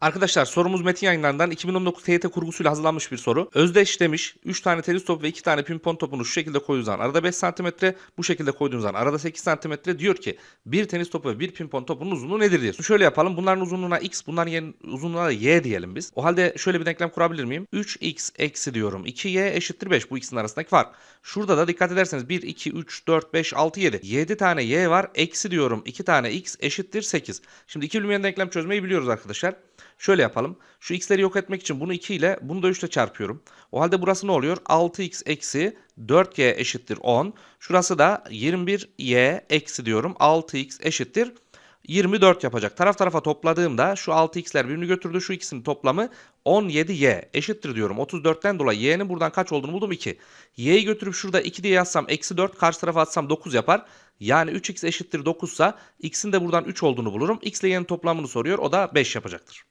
Arkadaşlar sorumuz metin yayınlarından 2019 TYT kurgusuyla hazırlanmış bir soru. Özdeş demiş 3 tane tenis topu ve 2 tane pimpon topunu şu şekilde koyduğunuz zaman arada 5 cm bu şekilde koyduğunuz zaman arada 8 cm diyor ki bir tenis topu ve bir pimpon topunun uzunluğu nedir diyor. Şöyle yapalım bunların uzunluğuna x bunların uzunluğuna da y diyelim biz. O halde şöyle bir denklem kurabilir miyim? 3x eksi diyorum 2y eşittir 5 bu ikisinin arasındaki fark. Şurada da dikkat ederseniz 1, 2, 3, 4, 5, 6, 7. 7 tane y var eksi diyorum 2 tane x eşittir 8. Şimdi iki bilinmeyen denklem çözmeyi biliyoruz arkadaşlar. Şöyle yapalım. Şu x'leri yok etmek için bunu 2 ile bunu da 3 ile çarpıyorum. O halde burası ne oluyor? 6x eksi 4y eşittir 10. Şurası da 21y eksi diyorum. 6x eşittir 24 yapacak. Taraf tarafa topladığımda şu 6x'ler birbirini götürdü. Şu ikisinin toplamı 17y eşittir diyorum. 34'ten dolayı y'nin buradan kaç olduğunu buldum 2. y'yi götürüp şurada 2 diye yazsam eksi 4 karşı tarafa atsam 9 yapar. Yani 3x eşittir 9 ise x'in de buradan 3 olduğunu bulurum. x ile y'nin toplamını soruyor. O da 5 yapacaktır.